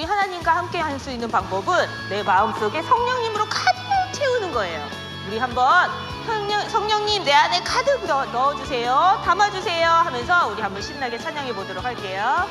우리 하나님과 함께 할 수 있는 방법은 내 마음속에 성령님으로 가득 채우는 거예요. 우리 한번 성령, 성령님 내 안에 가득 넣- 넣어주세요. 담아주세요 하면서 우리 한번 신나게 찬양해 보도록 할게요.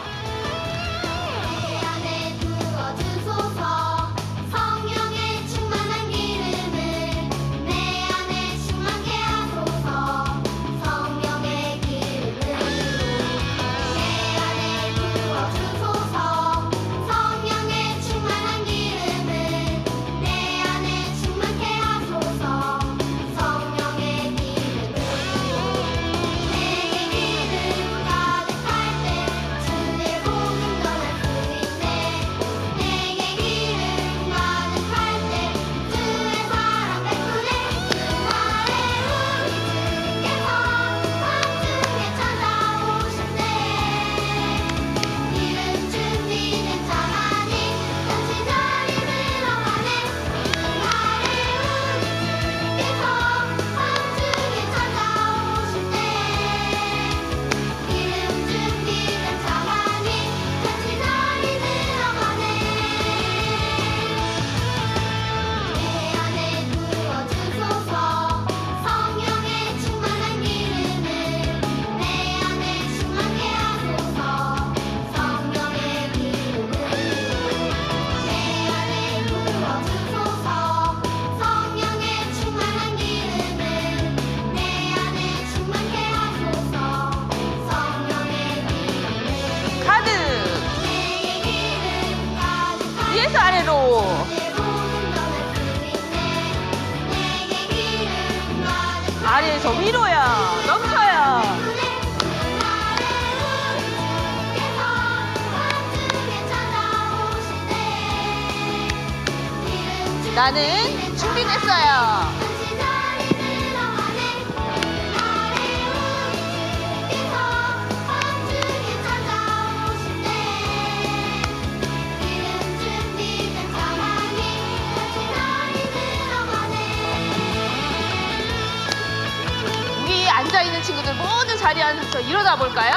있는 모두 자리에 앉아서 일어나 볼까요?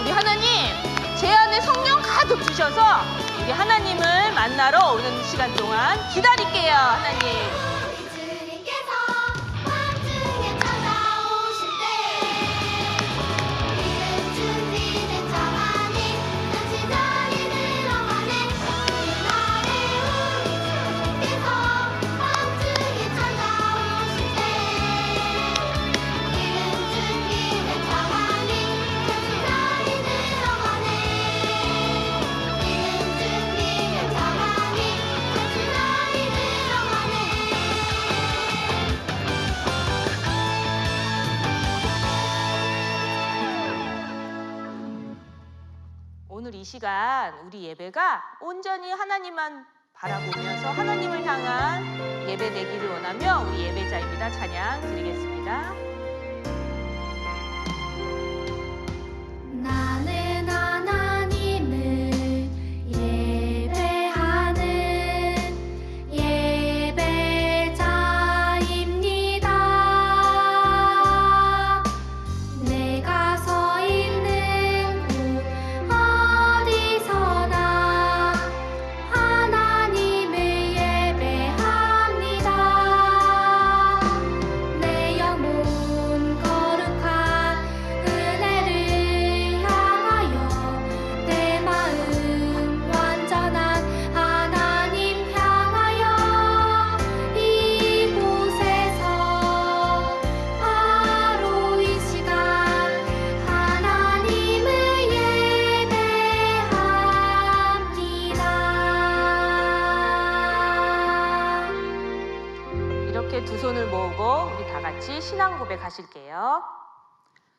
우리 하나님 제 안에 성령 가득 주셔서 우리 하나님을 만나러 오는 시간 동안 기다릴게요, 하나님. 오늘 이 시간 우리 예배가 온전히 하나님만 바라보면서 하나님을 향한 예배 되기를 원하며 우리 예배자입니다. 찬양 드리겠습니다.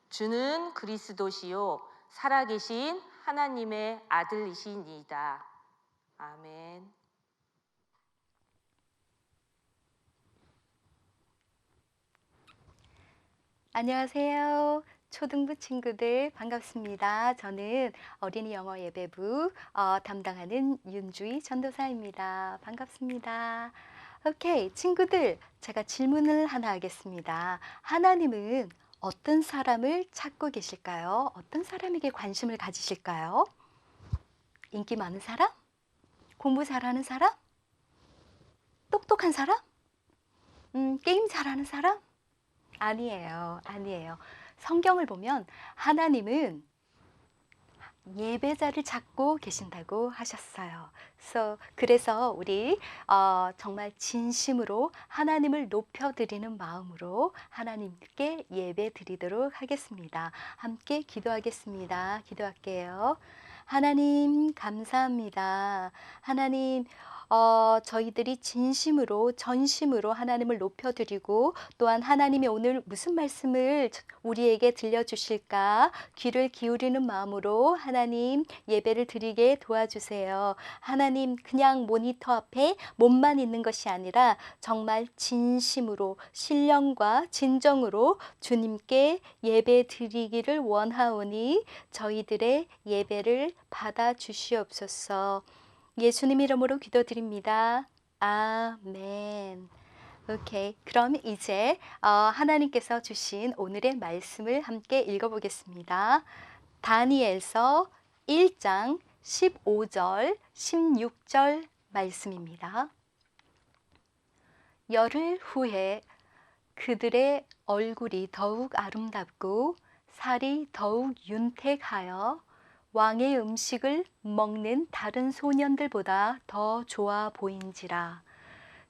주는 그리스도시요 살아계신 하나님의 아들이시니이다. 아멘. 안녕하세요. 초등부 친구들 반갑습니다. 저는 어린이 영어 예배부 어, 담당하는 윤주희 전도사입니다. 반갑습니다. 오케이, 친구들, 제가 질문을 하나 하겠습니다. 하나님은 어떤 사람을 찾고 계실까요? 어떤 사람에게 관심을 가지실까요? 인기 많은 사람? 공부 잘하는 사람? 똑똑한 사람? 음, 게임 잘하는 사람? 아니에요. 아니에요. 성경을 보면 하나님은 예배자를 찾고 계신다고 하셨어요. So, 그래서 우리 어, 정말 진심으로 하나님을 높여드리는 마음으로 하나님께 예배 드리도록 하겠습니다. 함께 기도하겠습니다. 기도할게요. 하나님 감사합니다. 하나님 어, 저희들이 진심으로 전심으로 하나님을 높여드리고 또한 하나님이 오늘 무슨 말씀을 우리에게 들려주실까 귀를 기울이는 마음으로 하나님 예배를 드리게 도와주세요. 하나님 그냥 모니터 앞에 몸만 있는 것이 아니라 정말 진심으로 신령과 진정으로 주님께 예배 드리기를 원하오니 저희들의 예배를 받아 주시옵소서. 예수님 이름으로 기도드립니다. 아멘. 오케이. 그럼 이제 어, 하나님께서 주신 오늘의 말씀을 함께 읽어보겠습니다. 다니엘서 1장 15절, 16절 말씀입니다. 열흘 후에 그들의 얼굴이 더욱 아름답고 살이 더욱 윤택하여 왕의 음식을 먹는 다른 소년들보다 더 좋아 보인지라.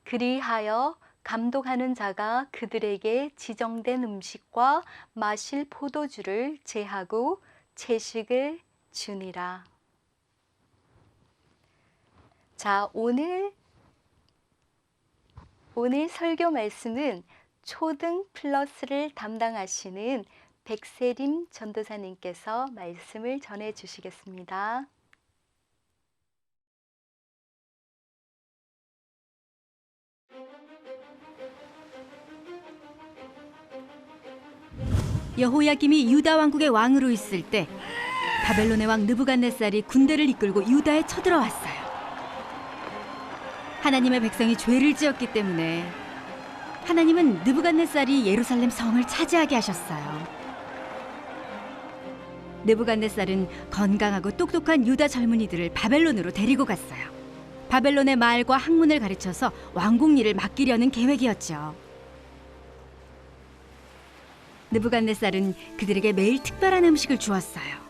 그리하여 감독하는 자가 그들에게 지정된 음식과 마실 포도주를 제하고 채식을 주니라. 자, 오늘 오늘 설교 말씀은 초등 플러스를 담당하시는 백세림 전도사님께서 말씀을 전해 주시겠습니다. 여호야김이 유다 왕국의 왕으로 있을 때 바벨론의 왕 느부갓네살이 군대를 이끌고 유다에 쳐들어왔어요. 하나님의 백성이 죄를 지었기 때문에 하나님은 느부갓네살이 예루살렘 성을 차지하게 하셨어요. 느부갓네살은 건강하고 똑똑한 유다 젊은이들을 바벨론으로 데리고 갔어요. 바벨론의 말과 학문을 가르쳐서 왕국 일을 맡기려는 계획이었죠. 느부갓네살은 그들에게 매일 특별한 음식을 주었어요.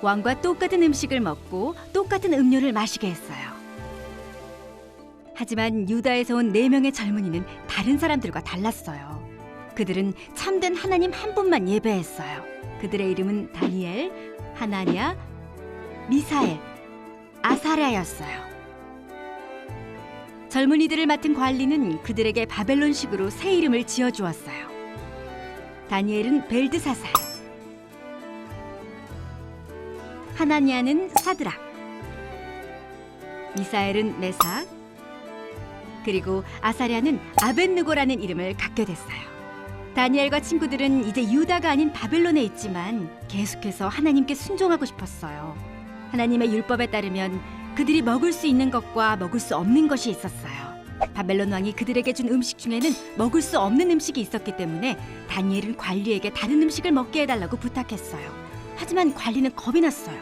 왕과 똑같은 음식을 먹고 똑같은 음료를 마시게 했어요. 하지만 유다에서 온 네 명의 젊은이는 다른 사람들과 달랐어요. 그들은 참된 하나님 한 분만 예배했어요. 그들의 이름은 다니엘, 하나냐, 미사엘, 아사랴였어요. 젊은이들을 맡은 관리는 그들에게 바벨론식으로 새 이름을 지어 주었어요. 다니엘은 벨드사살, 하나니아는 사드락, 미사엘은 메삭, 그리고 아사랴는 아벤느고라는 이름을 갖게 됐어요. 다니엘과 친구들은 이제 유다가 아닌 바벨론에 있지만 계속해서 하나님께 순종하고 싶었어요. 하나님의 율법에 따르면 그들이 먹을 수 있는 것과 먹을 수 없는 것이 있었어요. 바벨론 왕이 그들에게 준 음식 중에는 먹을 수 없는 음식이 있었기 때문에 다니엘은 관리에게 다른 음식을 먹게 해달라고 부탁했어요. 하지만 관리는 겁이 났어요.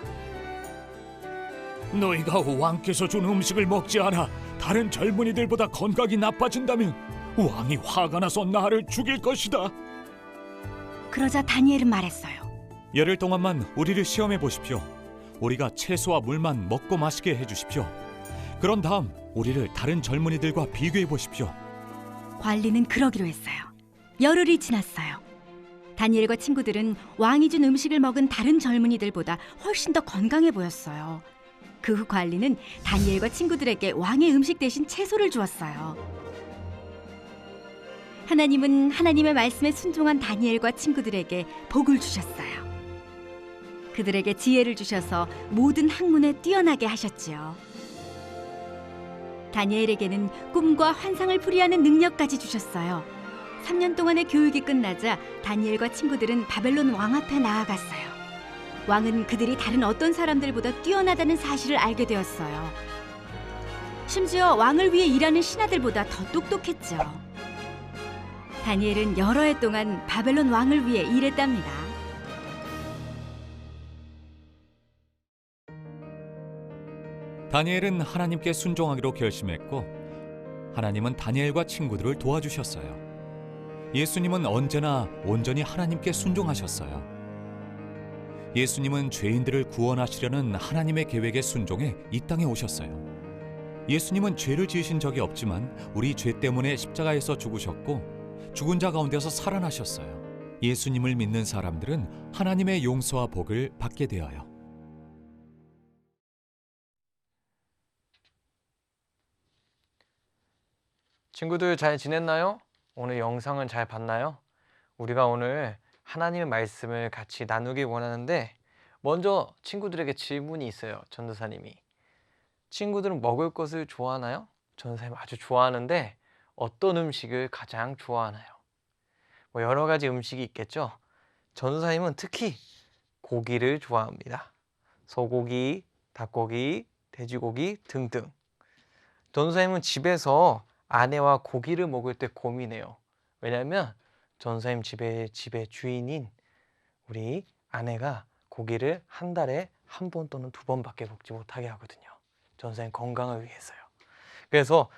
너희가 왕께서 준 음식을 먹지 않아 다른 젊은이들보다 건강이 나빠진다면 왕이 화가 나서 나를 죽일 것이다. 그러자 다니엘은 말했어요. 열흘 동안만 우리를 시험해 보십시오. 우리가 채소와 물만 먹고 마시게 해 주십시오. 그런 다음 우리를 다른 젊은이들과 비교해 보십시오. 관리는 그러기로 했어요. 열흘이 지났어요. 다니엘과 친구들은 왕이 준 음식을 먹은 다른 젊은이들보다 훨씬 더 건강해 보였어요. 그 후 관리는 다니엘과 친구들에게 왕의 음식 대신 채소를 주었어요. 하나님은 하나님의 말씀에 순종한 다니엘과 친구들에게 복을 주셨어요. 그들에게 지혜를 주셔서 모든 학문에 뛰어나게 하셨지요. 다니엘에게는 꿈과 환상을 풀이하는 능력까지 주셨어요. 3년 동안의 교육이 끝나자 다니엘과 친구들은 바벨론 왕 앞에 나아갔어요. 왕은 그들이 다른 어떤 사람들보다 뛰어나다는 사실을 알게 되었어요. 심지어 왕을 위해 일하는 신하들보다 더 똑똑했죠. 다니엘은 여러 해 동안 바벨론 왕을 위해 일했답니다. 다니엘은 하나님께 순종하기로 결심했고 하나님은 다니엘과 친구들을 도와주셨어요. 예수님은 언제나 온전히 하나님께 순종하셨어요. 예수님은 죄인들을 구원하시려는 하나님의 계획에 순종해 이 땅에 오셨어요. 예수님은 죄를 지으신 적이 없지만 우리 죄 때문에 십자가에서 죽으셨고 죽은 자 가운데서 살아나셨어요. 예수님을 믿는 사람들은 하나님의 용서와 복을 받게 되어요. 친구들 잘 지냈나요? 오늘 영상은 잘 봤나요? 우리가 오늘 하나님의 말씀을 같이 나누기 원하는데 먼저 친구들에게 질문이 있어요. 전도사님이. 친구들은 먹을 것을 좋아하나요? 전도사님 아주 좋아하는데 어떤 음식을 가장 좋아하나요? 뭐 여러 가지 음식이 있겠죠. 전도사님은 특히 고기를 좋아합니다. 소고기, 닭고기, 돼지고기 등등. 전도사님은 집에서 아내와 고기를 먹을 때 고민해요. 왜냐하면 전사님 집에 집의 주인인 우리 아내가 고기를 한 달에 한 번 또는 두 번밖에 먹지 못하게 하거든요. 전사님 건강을 위해서요. 그래서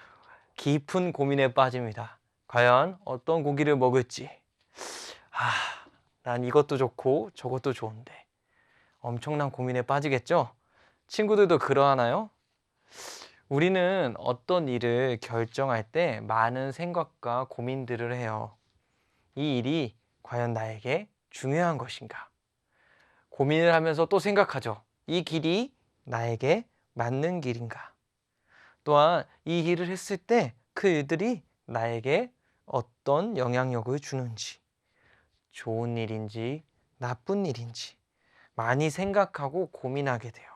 깊은 고민에 빠집니다. 과연 어떤 고기를 먹을지. 아, 난 이것도 좋고 저것도 좋은데 엄청난 고민에 빠지겠죠? 친구들도 그러하나요? 우리는 어떤 일을 결정할 때 많은 생각과 고민들을 해요. 이 일이 과연 나에게 중요한 것인가? 고민을 하면서 또 생각하죠. 이 길이 나에게 맞는 길인가? 또한 이 일을 했을 때 그 일들이 나에게 어떤 영향력을 주는지, 좋은 일인지, 나쁜 일인지 많이 생각하고 고민하게 돼요.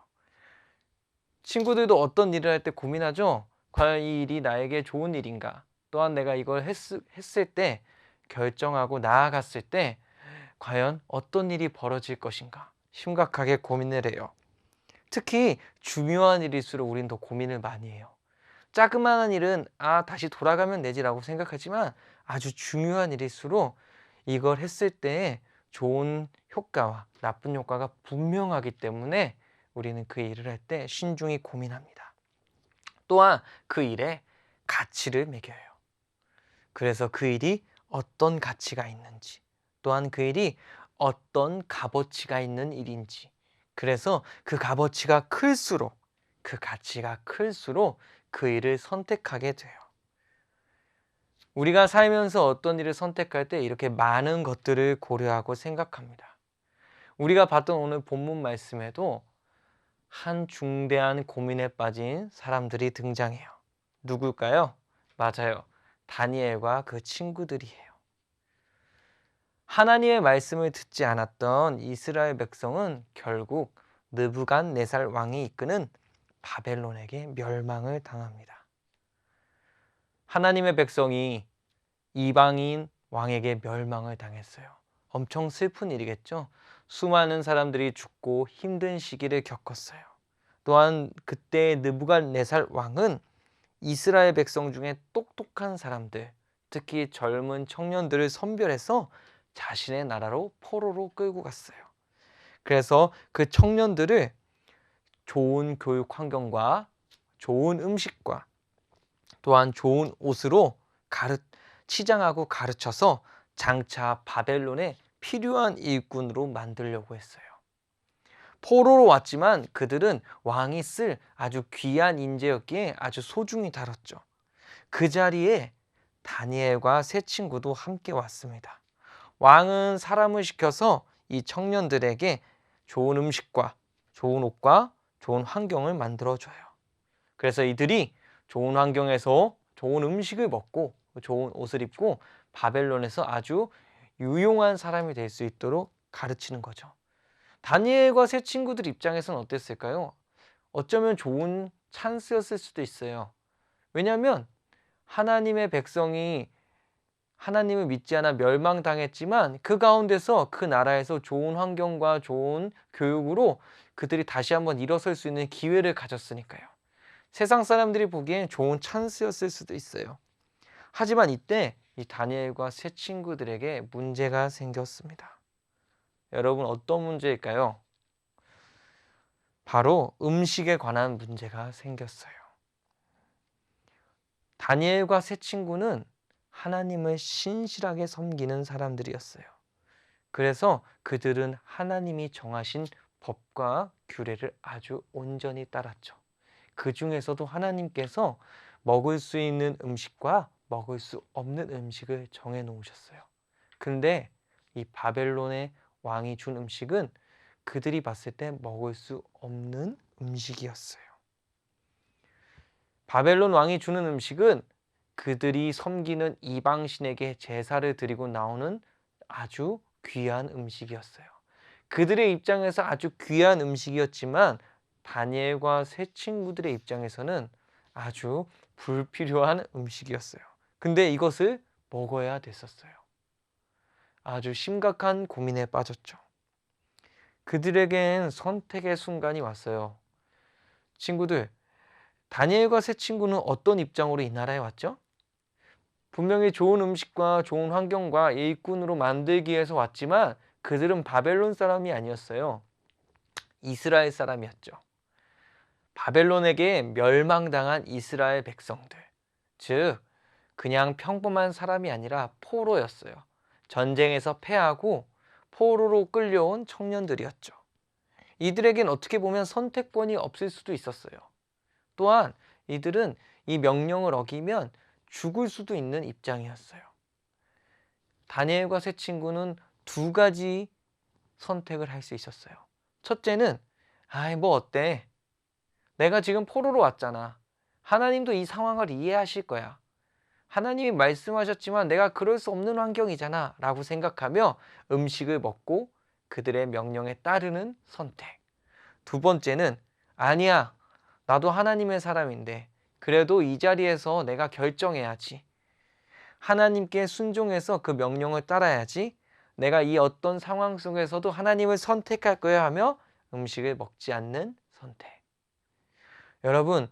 친구들도 어떤 일을 할 때 고민하죠? 과연 이 일이 나에게 좋은 일인가? 또한 내가 이걸 했, 했을 때 결정하고 나아갔을 때 과연 어떤 일이 벌어질 것인가? 심각하게 고민을 해요. 특히 중요한 일일수록 우린 더 고민을 많이 해요. 자그마한 일은 아 다시 돌아가면 되지라고 생각하지만 아주 중요한 일일수록 이걸 했을 때 좋은 효과와 나쁜 효과가 분명하기 때문에 우리는 그 일을 할 때 신중히 고민합니다. 또한 그 일에 가치를 매겨요. 그래서 그 일이 어떤 가치가 있는지, 또한 그 일이 어떤 값어치가 있는 일인지, 그래서 그 값어치가 클수록, 그 가치가 클수록 그 일을 선택하게 돼요. 우리가 살면서 어떤 일을 선택할 때 이렇게 많은 것들을 고려하고 생각합니다. 우리가 봤던 오늘 본문 말씀에도 한 중대한 고민에 빠진 사람들이 등장해요. 누굴까요? 맞아요. 다니엘과 그 친구들이에요. 하나님의 말씀을 듣지 않았던 이스라엘 백성은 결국 느부갓네살 왕이 이끄는 바벨론에게 멸망을 당합니다. 하나님의 백성이 이방인 왕에게 멸망을 당했어요. 엄청 슬픈 일이겠죠? 수많은 사람들이 죽고 힘든 시기를 겪었어요. 또한 그때 느부갓네살 왕은 이스라엘 백성 중에 똑똑한 사람들, 특히 젊은 청년들을 선별해서 자신의 나라로 포로로 끌고 갔어요. 그래서 그 청년들을 좋은 교육 환경과 좋은 음식과 또한 좋은 옷으로 가르 치장하고 가르쳐서 장차 바벨론의 필요한 일꾼으로 만들려고 했어요. 포로로 왔지만 그들은 왕이 쓸 아주 귀한 인재였기에 아주 소중히 다뤘죠. 그 자리에 다니엘과 세 친구도 함께 왔습니다. 왕은 사람을 시켜서 이 청년들에게 좋은 음식과 좋은 옷과 좋은 환경을 만들어줘요. 그래서 이들이 좋은 환경에서 좋은 음식을 먹고 좋은 옷을 입고 바벨론에서 아주 유용한 사람이 될 수 있도록 가르치는 거죠. 다니엘과 세 친구들 입장에서는 어땠을까요? 어쩌면 좋은 찬스였을 수도 있어요. 왜냐하면 하나님의 백성이 하나님을 믿지 않아 멸망당했지만 그 가운데서 그 나라에서 좋은 환경과 좋은 교육으로 그들이 다시 한번 일어설 수 있는 기회를 가졌으니까요. 세상 사람들이 보기엔 좋은 찬스였을 수도 있어요. 하지만 이때 이 다니엘과 세 친구들에게 문제가 생겼습니다. 여러분 어떤 문제일까요? 바로 음식에 관한 문제가 생겼어요. 다니엘과 세 친구는 하나님을 신실하게 섬기는 사람들이었어요. 그래서 그들은 하나님이 정하신 법과 규례를 아주 온전히 따랐죠. 그 중에서도 하나님께서 먹을 수 있는 음식과 먹을 수 없는 음식을 정해 놓으셨어요. 근데 이 바벨론의 왕이 준 음식은 그들이 봤을 때 먹을 수 없는 음식이었어요. 바벨론 왕이 주는 음식은 그들이 섬기는 이방신에게 제사를 드리고 나오는 아주 귀한 음식이었어요. 그들의 입장에서 아주 귀한 음식이었지만 다니엘과 세 친구들의 입장에서는 아주 불필요한 음식이었어요. 근데 이것을 먹어야 됐었어요. 아주 심각한 고민에 빠졌죠. 그들에겐 선택의 순간이 왔어요. 친구들, 다니엘과 세 친구는 어떤 입장으로 이 나라에 왔죠? 분명히 좋은 음식과 좋은 환경과 일꾼으로 만들기 위해서 왔지만 그들은 바벨론 사람이 아니었어요. 이스라엘 사람이었죠. 바벨론에게 멸망당한 이스라엘 백성들. 즉, 그냥 평범한 사람이 아니라 포로였어요. 전쟁에서 패하고 포로로 끌려온 청년들이었죠. 이들에겐 어떻게 보면 선택권이 없을 수도 있었어요. 또한 이들은 이 명령을 어기면 죽을 수도 있는 입장이었어요. 다니엘과 세 친구는 두 가지 선택을 할 수 있었어요. 첫째는 아이 뭐 어때? 내가 지금 포로로 왔잖아. 하나님도 이 상황을 이해하실 거야. 하나님이 말씀하셨지만 내가 그럴 수 없는 환경이잖아. 라고 생각하며 음식을 먹고 그들의 명령에 따르는 선택. 두 번째는 아니야. 나도 하나님의 사람인데 그래도 이 자리에서 내가 결정해야지. 하나님께 순종해서 그 명령을 따라야지. 내가 이 어떤 상황 속에서도 하나님을 선택할 거야 하며 음식을 먹지 않는 선택. 여러분,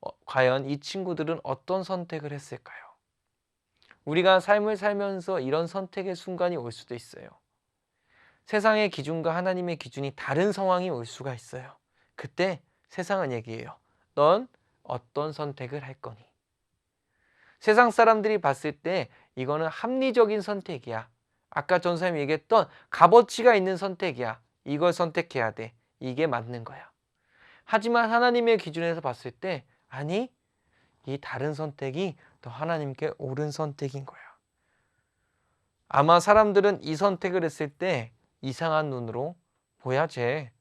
어, 과연 이 친구들은 어떤 선택을 했을까요? 우리가 삶을 살면서 이런 선택의 순간이 올 수도 있어요. 세상의 기준과 하나님의 기준이 다른 상황이 올 수가 있어요. 그때 세상은 얘기해요. 넌 어떤 선택을 할 거니? 세상 사람들이 봤을 때 이거는 합리적인 선택이야. 아까 전사님이 얘기했던 값어치가 있는 선택이야. 이걸 선택해야 돼. 이게 맞는 거야. 하지만 하나님의 기준에서 봤을 때 아니 이 다른 선택이 더 하나님께 옳은 선택인 거야. 아마 사람들은 이 선택을 했을 때 이상한 눈으로 뭐야 쟤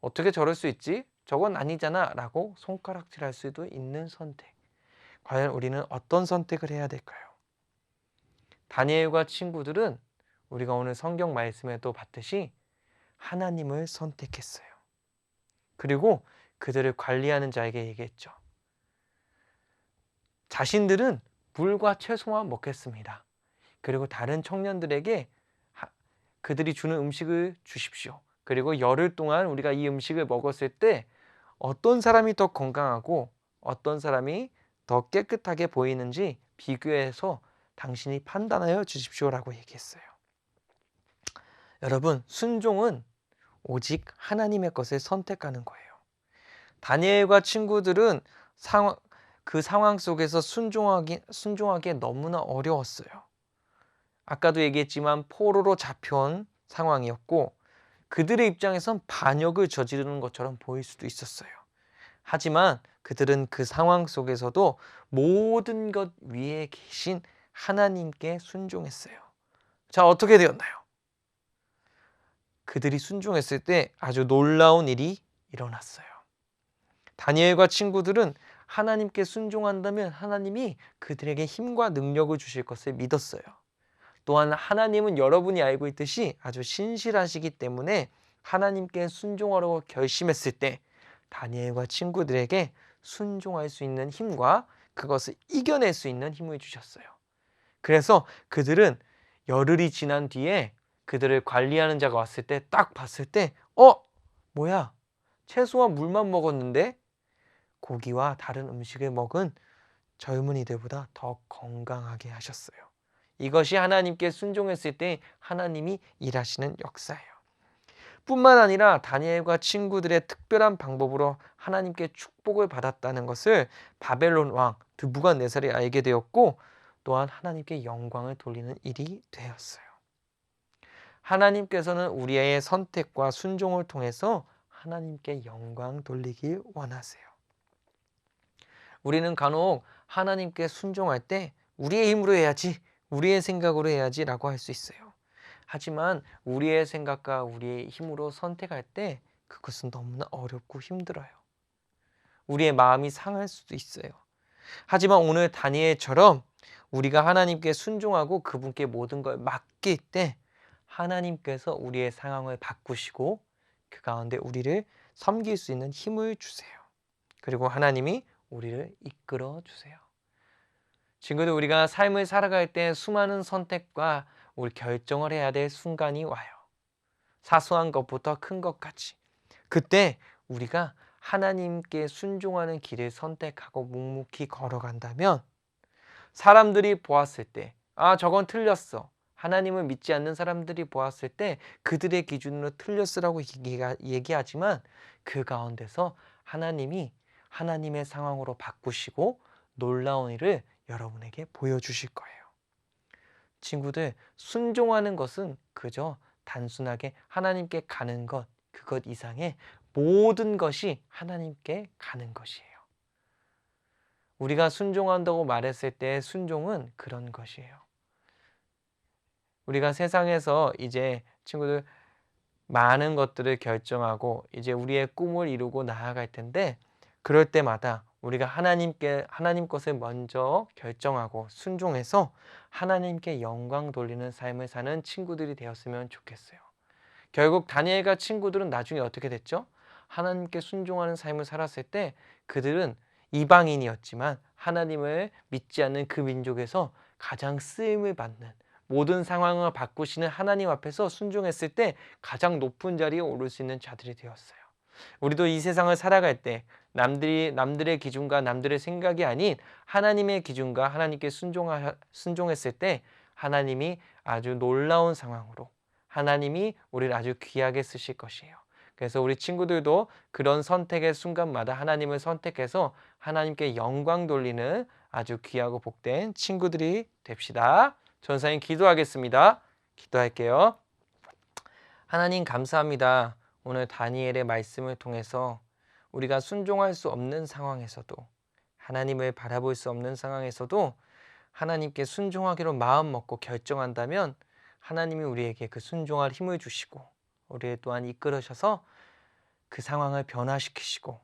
어떻게 저럴 수 있지? 저건 아니잖아 라고 손가락질할 수도 있는 선택. 과연 우리는 어떤 선택을 해야 될까요? 다니엘과 친구들은 우리가 오늘 성경 말씀에도 봤듯이 하나님을 선택했어요. 그리고 그들을 관리하는 자에게 얘기했죠. 자신들은 물과 채소만 먹겠습니다. 그리고 다른 청년들에게 하- 그들이 주는 음식을 주십시오. 그리고 열흘 동안 우리가 이 음식을 먹었을 때 어떤 사람이 더 건강하고 어떤 사람이 더 깨끗하게 보이는지 비교해서 당신이 판단하여 주십시오라고 얘기했어요. 여러분, 순종은 오직 하나님의 것을 선택하는 거예요. 다니엘과 친구들은 상황, 그 상황 속에서 순종하기, 순종하기 너무나 어려웠어요. 아까도 얘기했지만 포로로 잡혀온 상황이었고 그들의 입장에선 반역을 저지르는 것처럼 보일 수도 있었어요. 하지만 그들은 그 상황 속에서도 모든 것 위에 계신 하나님께 순종했어요. 자, 어떻게 되었나요? 그들이 순종했을 때 아주 놀라운 일이 일어났어요. 다니엘과 친구들은 하나님께 순종한다면 하나님이 그들에게 힘과 능력을 주실 것을 믿었어요. 또한 하나님은 여러분이 알고 있듯이 아주 신실하시기 때문에 하나님께 순종하려고 결심했을 때 다니엘과 친구들에게 순종할 수 있는 힘과 그것을 이겨낼 수 있는 힘을 주셨어요. 그래서 그들은 열흘이 지난 뒤에 그들을 관리하는 자가 왔을 때 딱 봤을 때 어? 뭐야? 채소와 물만 먹었는데 고기와 다른 음식을 먹은 젊은이들보다 더 건강하게 하셨어요. 이것이 하나님께 순종했을 때 하나님이 일하시는 역사예요. 뿐만 아니라 다니엘과 친구들의 특별한 방법으로 하나님께 축복을 받았다는 것을 바벨론 왕 드부갓네살이 알게 되었고 또한 하나님께 영광을 돌리는 일이 되었어요. 하나님께서는 우리의 선택과 순종을 통해서 하나님께 영광 돌리길 원하세요. 우리는 간혹 하나님께 순종할 때 우리의 힘으로 해야지, 우리의 생각으로 해야지라고 할 수 있어요. 하지만 우리의 생각과 우리의 힘으로 선택할 때 그것은 너무나 어렵고 힘들어요. 우리의 마음이 상할 수도 있어요. 하지만 오늘 다니엘처럼 우리가 하나님께 순종하고 그분께 모든 걸 맡길 때 하나님께서 우리의 상황을 바꾸시고 그 가운데 우리를 섬길 수 있는 힘을 주세요. 그리고 하나님이 우리를 이끌어 주세요. 친구들 우리가 삶을 살아갈 때 수많은 선택과 우리 결정을 해야 될 순간이 와요. 사소한 것부터 큰 것까지. 그때 우리가 하나님께 순종하는 길을 선택하고 묵묵히 걸어간다면 사람들이 보았을 때, 아, 저건 틀렸어. 하나님을 믿지 않는 사람들이 보았을 때 그들의 기준으로 틀렸으라고 얘기하지만 그 가운데서 하나님이 하나님의 상황으로 바꾸시고 놀라운 일을 여러분에게 보여주실 거예요. 친구들, 순종하는 것은 그저 단순하게 하나님께 가는 것, 그것 이상의 모든 것이 하나님께 가는 것이에요. 우리가 순종한다고 말했을 때 순종은 그런 것이에요. 우리가 세상에서 이제 친구들 많은 것들을 결정하고 이제 우리의 꿈을 이루고 나아갈 텐데 그럴 때마다 우리가 하나님께 하나님 것을 먼저 결정하고 순종해서 하나님께 영광 돌리는 삶을 사는 친구들이 되었으면 좋겠어요. 결국 다니엘과 친구들은 나중에 어떻게 됐죠? 하나님께 순종하는 삶을 살았을 때 그들은 이방인이었지만 하나님을 믿지 않는 그 민족에서 가장 쓰임을 받는 모든 상황을 바꾸시는 하나님 앞에서 순종했을 때 가장 높은 자리에 오를 수 있는 자들이 되었어요. 우리도 이 세상을 살아갈 때 남들이 남들의 기준과 남들의 생각이 아닌 하나님의 기준과 하나님께 순종하, 순종했을 때 하나님이 아주 놀라운 상황으로 하나님이 우리를 아주 귀하게 쓰실 것이에요. 그래서 우리 친구들도 그런 선택의 순간마다 하나님을 선택해서 하나님께 영광 돌리는 아주 귀하고 복된 친구들이 됩시다. 전사님 기도하겠습니다. 기도할게요. 하나님 감사합니다. 오늘 다니엘의 말씀을 통해서 우리가 순종할 수 없는 상황에서도 하나님을 바라볼 수 없는 상황에서도 하나님께 순종하기로 마음 먹고 결정한다면 하나님이 우리에게 그 순종할 힘을 주시고 우리를 또한 이끌으셔서 그 상황을 변화시키시고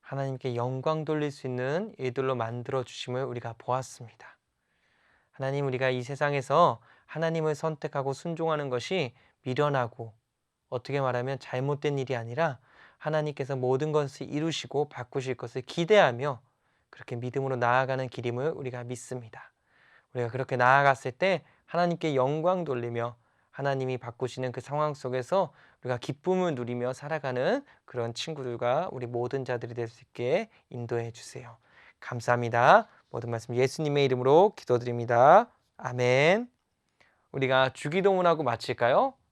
하나님께 영광 돌릴 수 있는 일들로 만들어 주심을 우리가 보았습니다. 하나님 우리가 이 세상에서 하나님을 선택하고 순종하는 것이 미련하고 어떻게 말하면 잘못된 일이 아니라 하나님께서 모든 것을 이루시고 바꾸실 것을 기대하며 그렇게 믿음으로 나아가는 길임을 우리가 믿습니다. 우리가 그렇게 나아갔을 때 하나님께 영광 돌리며 하나님이 바꾸시는 그 상황 속에서 우리가 기쁨을 누리며 살아가는 그런 친구들과 우리 모든 자들이 될 수 있게 인도해 주세요. 감사합니다. 모든 말씀 예수님의 이름으로 기도드립니다. 아멘. 우리가 주기도문하고 마칠까요?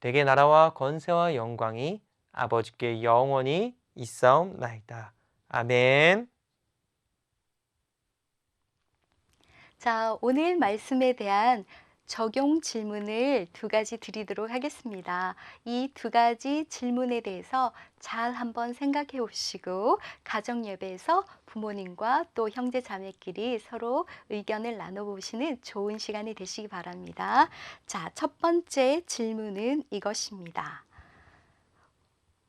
대개 나라와 건세와 영광이 아버지께 영원히 있사옵나이다. 아멘. 자, 오늘 말씀에 대한 적용 질문을 두 가지 드리도록 하겠습니다. 이 두 가지 질문에 대해서 잘 한번 생각해 보시고 가정 예배에서 부모님과 또 형제 자매끼리 서로 의견을 나눠 보시는 좋은 시간이 되시기 바랍니다. 자, 첫 번째 질문은 이것입니다.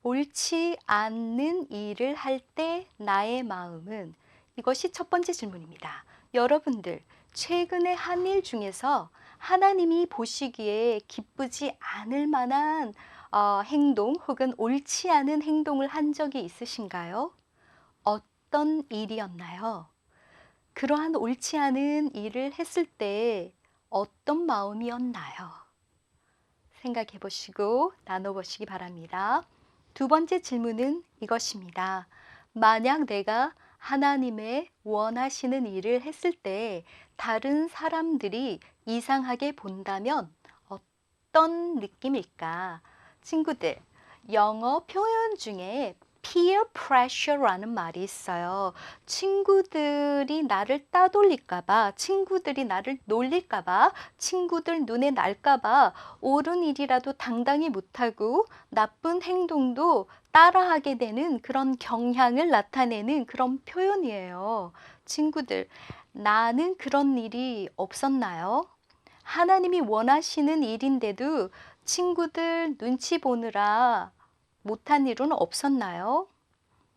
옳지 않는 일을 할 때 나의 마음은 이것이 첫 번째 질문입니다. 여러분들 최근에 한 일 중에서 하나님이 보시기에 기쁘지 않을 만한 어, 행동 혹은 옳지 않은 행동을 한 적이 있으신가요? 어떤 일이었나요? 그러한 옳지 않은 일을 했을 때 어떤 마음이었나요? 생각해 보시고 나눠 보시기 바랍니다. 두 번째 질문은 이것입니다. 만약 내가 하나님의 원하시는 일을 했을 때 다른 사람들이 이상하게 본다면 어떤 느낌일까? 친구들, 영어 표현 중에 peer pressure라는 말이 있어요. 친구들이 나를 따돌릴까봐, 친구들이 나를 놀릴까봐, 친구들 눈에 날까봐 옳은 일이라도 당당히 못하고 나쁜 행동도 따라하게 되는 그런 경향을 나타내는 그런 표현이에요. 친구들, 나는 그런 일이 없었나요? 하나님이 원하시는 일인데도 친구들 눈치 보느라 못한 일은 없었나요?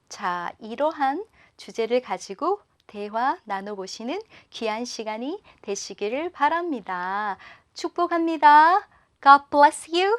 자, 이러한 주제를 가지고 대화 나눠보시는 귀한 시간이 되시기를 바랍니다. 축복합니다. God bless you.